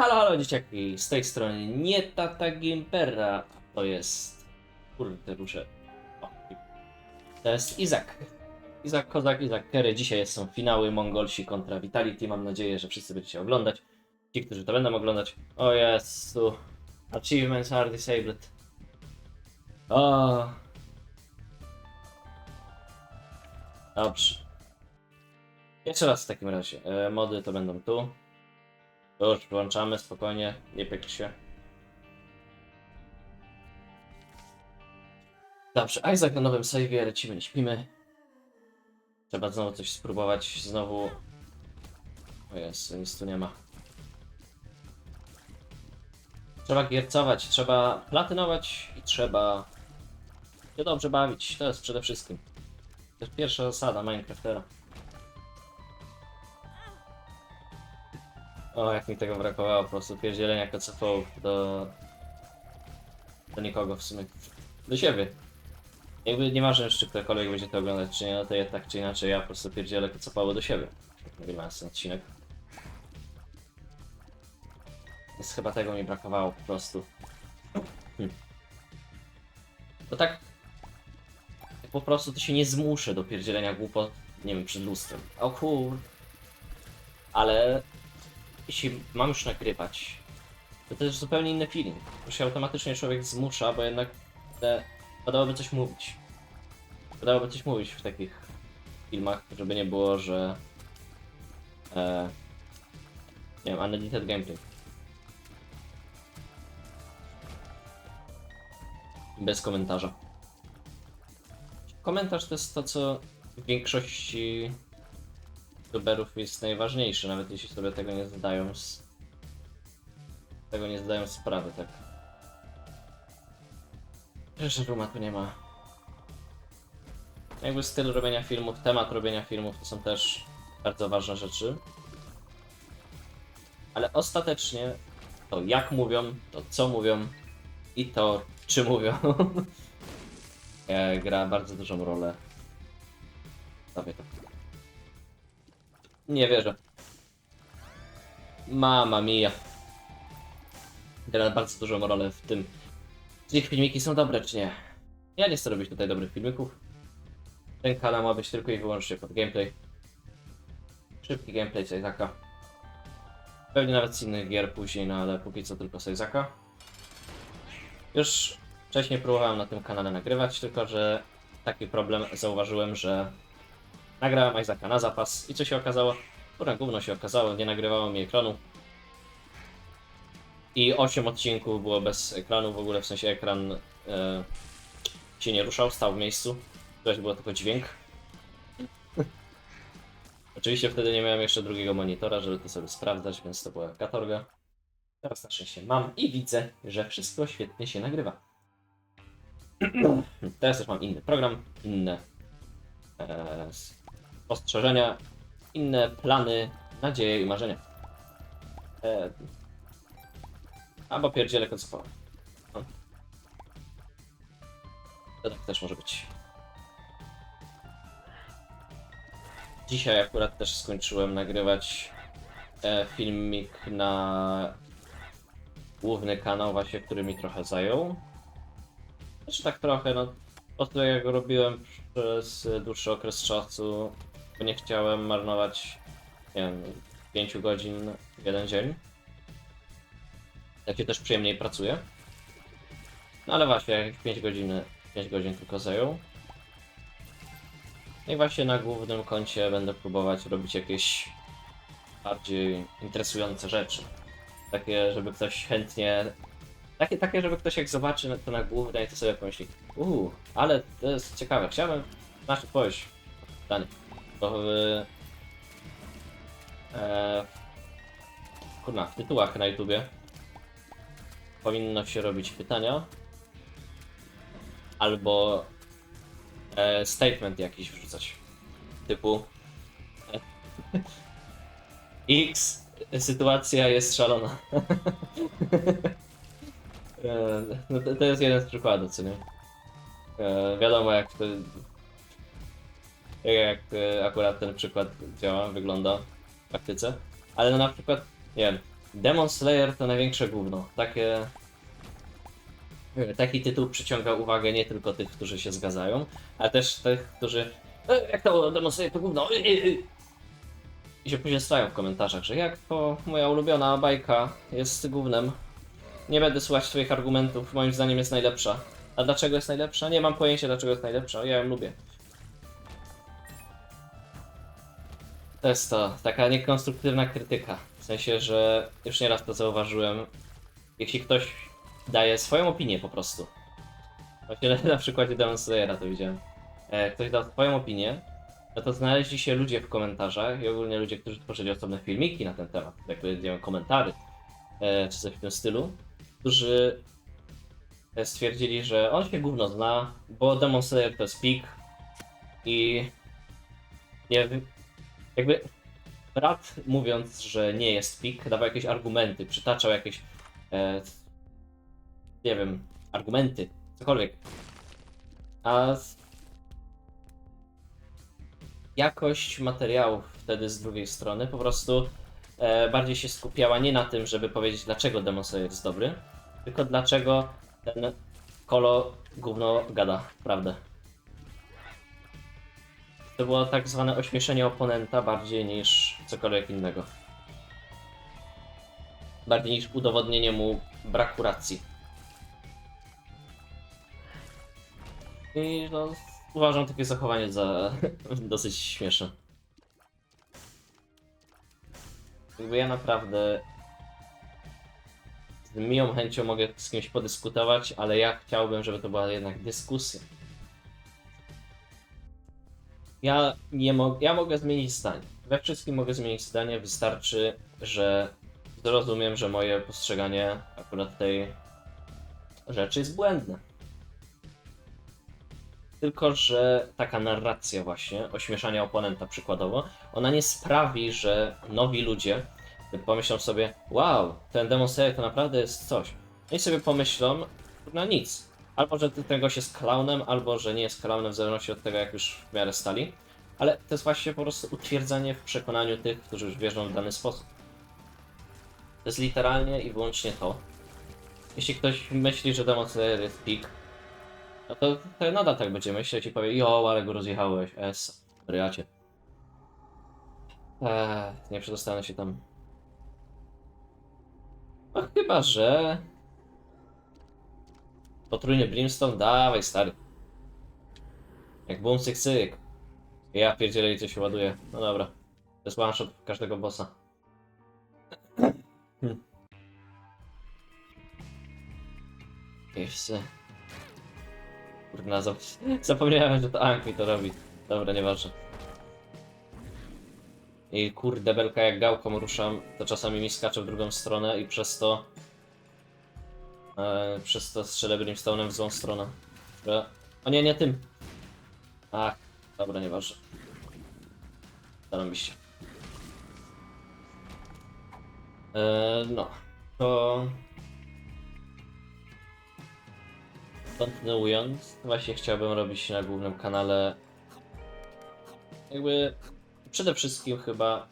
Halo, halo dzieciaki, z tej strony nie Tata Gimpera, to jest... Kurde, ruszę. O, to jest Izak. Izak Kozak, Izak Kery. Dzisiaj są finały Mongolsi kontra Vitality. Mam nadzieję, że wszyscy będziecie oglądać. Ci, którzy to będą oglądać. O Jezu. Achievements are disabled. O. Dobrze. Jeszcze raz w takim razie. E, mody to będą tu. Już włączamy spokojnie, nie piekl się. Dobrze, Isaac na nowym save'ie, lecimy, nie śpimy. Trzeba znowu coś spróbować, znowu... O Jezu, nic tu nie ma. Trzeba giercować, trzeba platynować i trzeba się dobrze bawić, to jest przede wszystkim. To jest pierwsza zasada Minecraftera. O, jak mi tego brakowało, po prostu pierdzielenia kocofów do... do nikogo w sumie. Do siebie. Jakby nieważne już, czy ktokolwiek będzie to oglądać, czy nie, no to ja tak czy inaczej, ja po prostu pierdzielę kocopało do siebie. Nagrywając ten odcinek. Więc chyba tego mi brakowało po prostu. Hmm. Tak... tak Po prostu to się nie zmuszę do pierdzielenia głupot, nie wiem, przed lustrem. O kur... Ale jeśli mam już nagrywać, to jest zupełnie inny feeling. To się automatycznie człowiek zmusza, bo jednak te, podałoby coś mówić. Podałoby coś mówić w takich filmach, żeby nie było, że e, nie wiem, unedited gameplay. Bez komentarza. Komentarz to jest to, co w większości youtuberów jest najważniejszy, nawet jeśli sobie tego nie zdają z... tego nie zdają sprawy, tak. Że Ruma tu nie ma. Jakby styl robienia filmów, temat robienia filmów to są też bardzo ważne rzeczy. Ale ostatecznie to jak mówią, to co mówią i to czy mówią e, gra bardzo dużą rolę. Sobie to. Nie wierzę. Mama mia. Gra bardzo dużą rolę w tym, czy ich filmiki są dobre, czy nie. Ja nie chcę robić tutaj dobrych filmików. Ten kanał ma być tylko i wyłącznie pod gameplay. Szybki gameplay Isaaca. Pewnie nawet z innych gier później, no ale póki co tylko Isaaca. Już wcześniej próbowałem na tym kanale nagrywać, tylko że taki problem zauważyłem, że Nagrałem Isaaca na zapas i co się okazało? Kurwa, gówno się okazało, nie nagrywało mi ekranu. I 8 odcinków było bez ekranu, w ogóle w sensie ekran e, się nie ruszał, stał w miejscu. Widać było tylko dźwięk. Oczywiście wtedy nie miałem jeszcze drugiego monitora, żeby to sobie sprawdzać, więc to była katorga. Teraz na szczęście mam i widzę, że wszystko świetnie się nagrywa. Teraz też mam inny program, inne e, spostrzeżenia, inne plany, nadzieje i marzenia. E, albo pierdziele koncopowe. No. To tak też może być. Dzisiaj akurat też skończyłem nagrywać e, filmik na główny kanał właśnie, który mi trochę zajął. Znaczy tak trochę, no po prostu jak go robiłem przez dłuższy okres czasu, bo nie chciałem marnować, nie wiem, 5 godzin w jeden dzień. Tak się też przyjemniej pracuje. No ale właśnie, jak 5 godzin, 5 godzin tylko zajął. No i właśnie na głównym koncie będę próbować robić jakieś bardziej interesujące rzeczy. Takie, żeby ktoś chętnie takie, takie, żeby ktoś jak zobaczy to na głównej, to sobie pomyśli, uuu, ale to jest ciekawe, chciałbym na pytanie. Bo w, e, kurna, w tytułach na YouTubie powinno się robić pytania albo e, statement jakiś wrzucać. Typu X, sytuacja jest szalona. E, No to, to jest jeden z przykładów, co nie? E, wiadomo jak to... Jak, jak e, akurat ten przykład działa, wygląda w praktyce. Ale no na przykład, nie wiem, Demon Slayer to największe gówno. Takie... Taki tytuł przyciąga uwagę nie tylko tych, którzy się zgadzają, ale też tych, którzy e, jak to Demon Slayer to gówno e, e, e. i się później stają w komentarzach, że jak to moja ulubiona bajka jest gównem. Nie będę słuchać twoich argumentów, moim zdaniem jest najlepsza. A dlaczego jest najlepsza? Nie mam pojęcia dlaczego jest najlepsza, ja ją lubię. To jest to, taka niekonstruktywna krytyka. W sensie, że już nieraz to zauważyłem. Jeśli ktoś daje swoją opinię po prostu. Właśnie na, przykładzie Demon Slayera to widziałem. E, ktoś dał swoją opinię, no to znaleźli się ludzie w komentarzach i ogólnie ludzie, którzy tworzyli osobne filmiki na ten temat, jak powiedziałem, komentary, e, czy coś w tym stylu, którzy e, stwierdzili, że on się gówno zna, bo Demon Slayer to jest pik i nie wiem, jakby brat mówiąc, że nie jest pik, dawał jakieś argumenty, przytaczał jakieś e, nie wiem, argumenty, cokolwiek. A jakość materiałów wtedy z drugiej strony po prostu e, bardziej się skupiała nie na tym, żeby powiedzieć dlaczego Demon jest dobry, tylko dlaczego ten kolo gówno gada prawdę. To było tak zwane ośmieszenie oponenta bardziej niż cokolwiek innego. Bardziej niż udowodnienie mu braku racji. I no, uważam takie zachowanie za dosyć śmieszne. Jakby ja naprawdę z miłą chęcią mogę z kimś podyskutować, ale ja chciałbym, żeby to była jednak dyskusja. Ja nie mogę, ja mogę zmienić zdanie. We wszystkim mogę zmienić zdanie, wystarczy, że zrozumiem, że moje postrzeganie akurat tej rzeczy jest błędne. Tylko, że taka narracja właśnie, ośmieszania oponenta przykładowo, ona nie sprawi, że nowi ludzie pomyślą sobie, wow, ten Demon Slayer to naprawdę jest coś. No i sobie pomyślą, no nic. Albo, że ten gość jest klaunem, albo, że nie jest klaunem, w zależności od tego, jak już w miarę stali. Ale to jest właśnie po prostu utwierdzenie w przekonaniu tych, którzy już wierzą w dany sposób. To jest literalnie i wyłącznie to. Jeśli ktoś myśli, że Demon Slayer jest pik, no to, to nadal tak będzie myśleć i powie, jo, ale go rozjechałeś, es, ryjacie. Eee, nie przedostanę się tam. No chyba, że... Potrójny Brimstone? Dawaj, stary. Jak boom cyk cyk. Ja pierdzielę i co się ładuje. No dobra. To jest one shot każdego bossa. Hmm. Jeszcze. Kurna, zap... zapomniałem, że to Anki to robi. Dobra, nieważne. I kurde, belka jak gałką ruszam, to czasami mi skacze w drugą stronę i przez to... E, przez to strzelę Brimstone'em w złą stronę. Dobra. O nie, nie tym. Ach, dobra, nieważne. Zarobiście. E, no, to... Kontynuując, właśnie chciałbym robić na głównym kanale jakby przede wszystkim chyba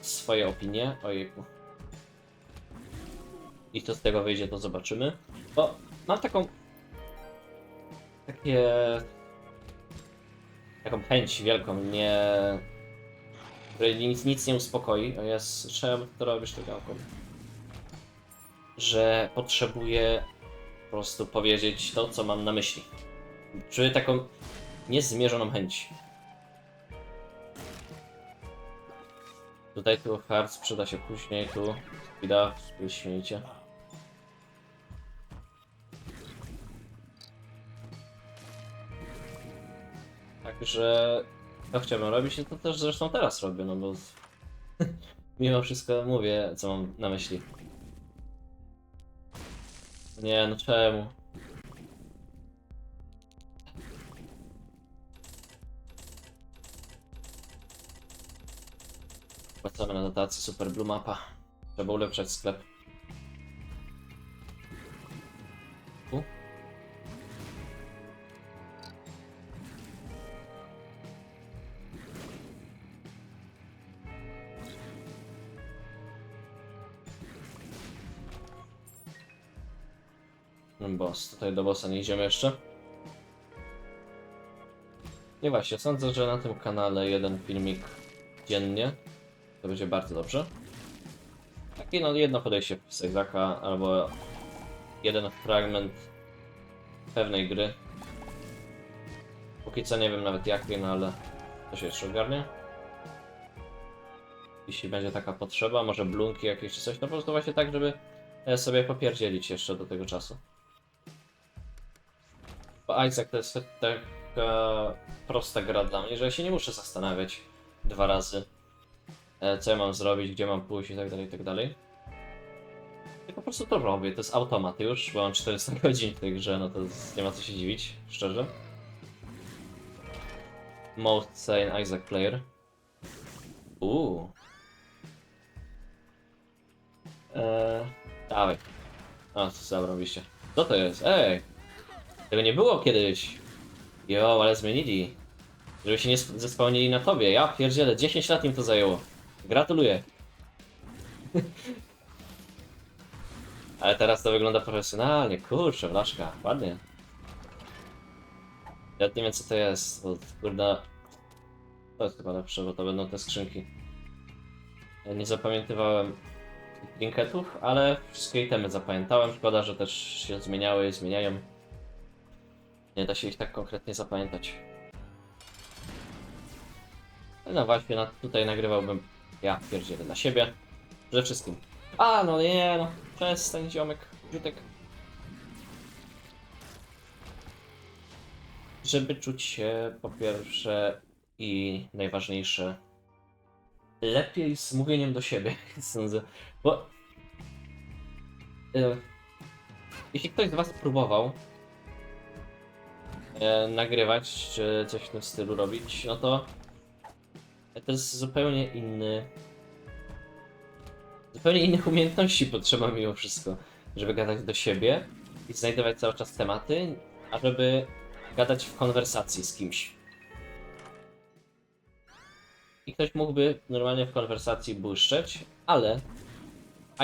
swoje opinie. Ojejku. I co z tego wyjdzie, to zobaczymy. Bo mam taką. Takie. Taką chęć wielką, nie. której nic, nic nie uspokoi. O jest, czemu to robisz tą gałką? Że potrzebuję po prostu powiedzieć to, co mam na myśli. Czuję taką niezmierzoną chęć. Tutaj tu hard przyda się później, tu speeda, wyśmienicie. Także to chciałbym robić i to też zresztą teraz robię, no bo mimo wszystko mówię, co mam na myśli. Nie, no czemu? Wracamy na dotację Super Blue Mapa. Trzeba ulepszać sklep. Boss. Tutaj do bossa nie idziemy jeszcze. Nie właśnie, sądzę, że na tym kanale jeden filmik dziennie to będzie bardzo dobrze. Takie no jedno podejście Sexaka albo jeden fragment pewnej gry. Póki co nie wiem nawet jakiej, no ale to się jeszcze ogarnie. Jeśli będzie taka potrzeba, może blunki jakieś czy coś, no po prostu właśnie tak, żeby sobie popierdzielić jeszcze do tego czasu. Bo Isaac to jest taka prosta gra dla mnie, że ja się nie muszę zastanawiać dwa razy, e, co ja mam zrobić, gdzie mam pójść i tak dalej, i tak dalej. Ja po prostu to robię, to jest automat już, bo mam 400 godzin w tej grze, no to nie ma co się dziwić, szczerze. Most sane Isaac player. Uuu. Eee, dawaj. O, co zarobiście. Co to jest? Ej! Tego nie było kiedyś. Jo, ale zmienili. Żeby się nie sp- zespełnili na tobie. Ja pierdzielę, 10 lat im to zajęło. Gratuluję. ale teraz to wygląda profesjonalnie. Kurczę, blaszka. Ładnie. Ja nie wiem co to jest, bo kurde... To jest chyba lepsze, bo to będą te skrzynki. Ja nie zapamiętywałem trinketów, ale wszystkie itemy zapamiętałem. Szkoda, że też się zmieniały, zmieniają. Nie da się ich tak konkretnie zapamiętać. No właśnie, tutaj nagrywałbym ja pierdzielę na siebie. Przede wszystkim. A, no nie, no. Przestań, ziomek. Rzutek. Żeby czuć się po pierwsze i najważniejsze lepiej z mówieniem do siebie. Bo e, jeśli ktoś z Was próbował nagrywać, czy coś w tym stylu robić, no to to jest zupełnie inny. Zupełnie innych umiejętności potrzeba mimo wszystko, żeby gadać do siebie i znajdować cały czas tematy, a żeby gadać w konwersacji z kimś. I ktoś mógłby normalnie w konwersacji błyszczeć, ale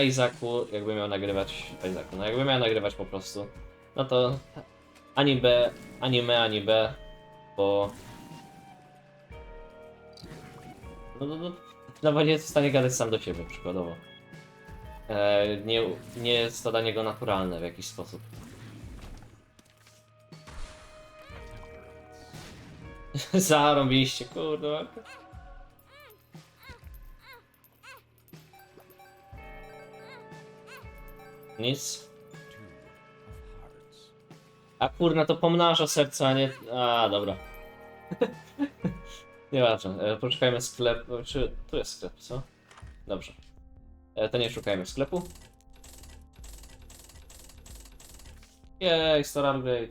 Isaacu, jakby miał nagrywać, Isaacu, no jakby miał nagrywać po prostu, no to ani B, ani me, ani B, bo no, no, no, bo nie jest w stanie gadać sam do siebie, przykładowo. E, nie, nie jest to dla niego naturalne w jakiś sposób. Zarąbiście, kurde. Nic. A kurna, to pomnaża serca, nie... A, dobra. Nieważne, e, poszukajmy sklepu, czy... Tu jest sklep, co? Dobrze. E, to nie szukajmy sklepu. Jej, Star Upgrade.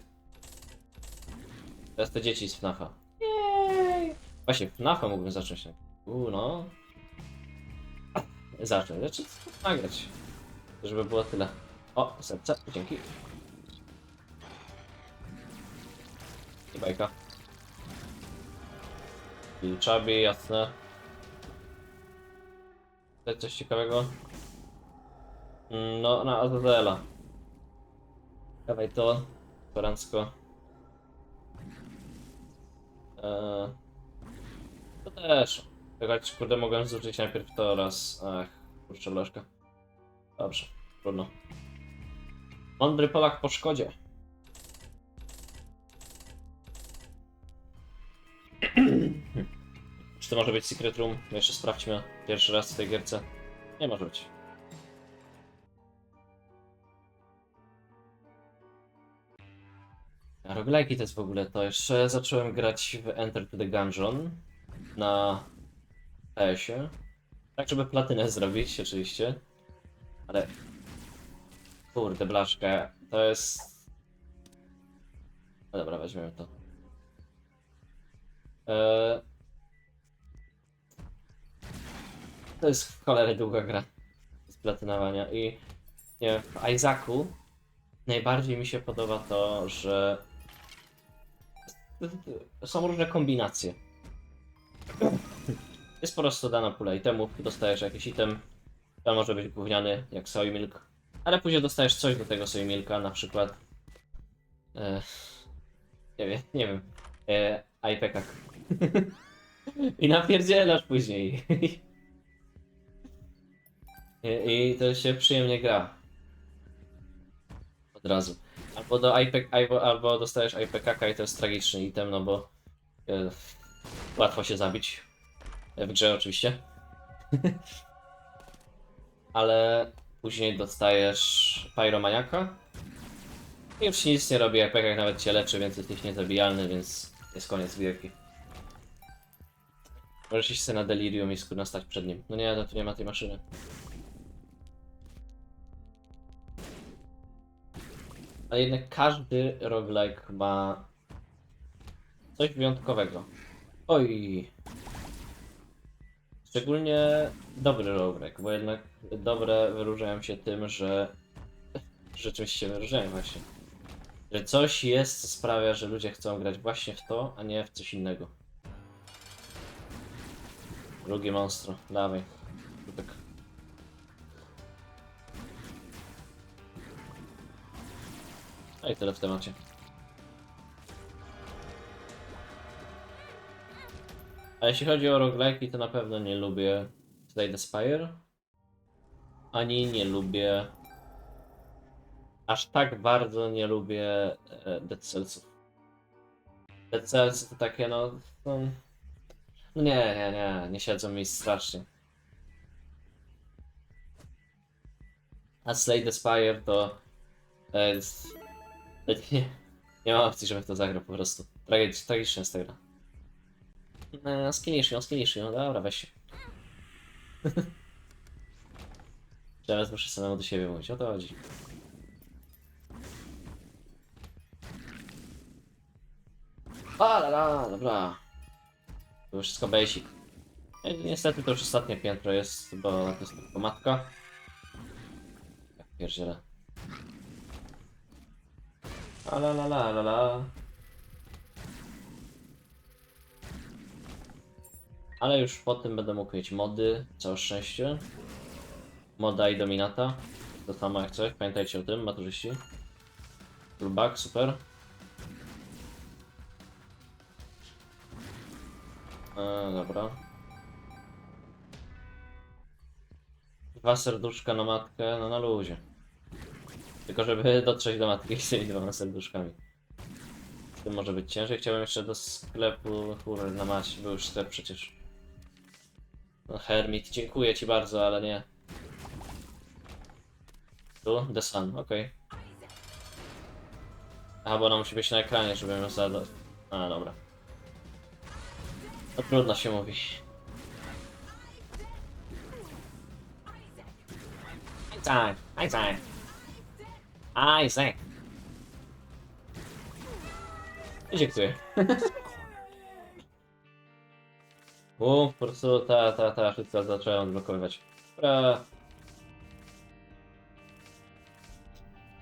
Teraz te dzieci z FNAFa. Jej! Właśnie, FNAFa mógłbym zacząć. Uuu, no. Zacząć, znaczy nagrać. Żeby było tyle. O, serce, dzięki. I bajka. Jasne. Tutaj coś ciekawego? Mm, No, na Azazela. Dawaj to. Korancko. Eee, to też. Czekać, kurde, mogłem zużyć najpierw to oraz... Ach, kurczę, lożka. Dobrze, trudno. Mądry Polak po szkodzie. To może być Secret Room? Jeszcze sprawdźmy pierwszy raz w tej gierce. Nie może być. A roguelike'i to jest w ogóle to. Jeszcze zacząłem grać w Enter to the Gungeon na PS-ie. Tak, żeby platynę zrobić, oczywiście. Ale... Kurde, blaszka. To jest... No dobra, weźmiemy to. Eee... To jest w cholerę długa gra z platynowania i nie wiem, w Isaacu najbardziej mi się podoba to, że są różne kombinacje. Jest po prostu dana pula itemów, dostajesz jakiś item, to może być gówniany, jak soy milk, ale później dostajesz coś do tego soy milka, na przykład E, nie wiem, nie wiem. E, IPK. I napierdzielasz później. I, I to się przyjemnie gra. Od razu. Albo do IPK, albo, albo dostajesz IPK i to jest tragiczny item, no bo e, łatwo się zabić. E, W grze oczywiście. Ale później dostajesz Pyromaniaka. I już nic nie robi, IPK jak nawet cię leczy, więc jesteś niezabijalny, więc jest koniec gierki. Możesz iść sobie na delirium i skurna stać przed nim. No nie, no tu nie ma tej maszyny. Ale jednak każdy roguelike ma coś wyjątkowego. Oj. Szczególnie dobry roguelike, bo jednak dobre wyróżniają się tym, że się wyróżniają właśnie. Że coś jest, co sprawia, że ludzie chcą grać właśnie w to, a nie w coś innego. Drugie monstro, dawaj. Tak. No i tyle w temacie. A jeśli chodzi o roguelike'i, to na pewno nie lubię Slay the Spire. Ani nie lubię... Aż tak bardzo nie lubię e, Dead Cellsów. Dead Cells to takie no... no nie, nie, nie, nie siedzą mi strasznie. A Slay the Spire to... jest... nie, nie ma opcji, żebym w to zagrał po prostu. Tragicz, tragiczna jest ta gra. No, skinisz ją, skinisz ją, dobra, weź się. Teraz muszę samemu do siebie mówić, o to chodzi. A, la, la, dobra. To już wszystko basic. E, Niestety to już ostatnie piętro jest, bo to jest tylko matka. Jak pierdziele. A la la la la la. Ale już po tym będę mógł mieć mody, całe szczęście. Moda i dominata. To samo jak coś, pamiętajcie o tym, maturzyści. Fullback, super. E, dobra. Dwa serduszka na matkę, no na luzie. Tylko żeby dotrzeć do matki z tymi dwoma serduszkami. Tym może być ciężej. Chciałbym jeszcze do sklepu, na mać, był już sklep przecież. No Hermit, dziękuję ci bardzo, ale nie. Tu? The Sun, okej. Aha, bo ona musi być na ekranie, żeby ją zadać. A, dobra. No trudno się mówi. Isaac, Isaac. Isaac. Dziękuję. U, po prostu ta, ta, ta szybko zaczęła odblokowywać. Dobra.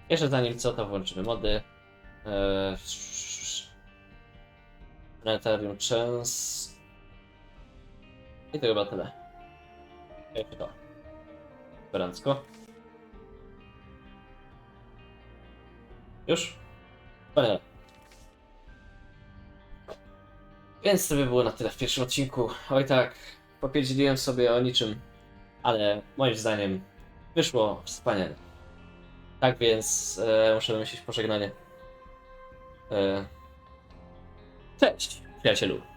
Jeszcze zanim co, to włączymy mody. Eee, Planetarium Chance. I to chyba tyle. Jeszcze to. Berancko. Już? Wspaniale. Więc to by było na tyle w pierwszym odcinku. Oj tak, popierdzieliłem sobie o niczym, ale moim zdaniem wyszło wspaniale. Tak więc e, muszę wymyślić pożegnanie. E, cześć, przyjacielu.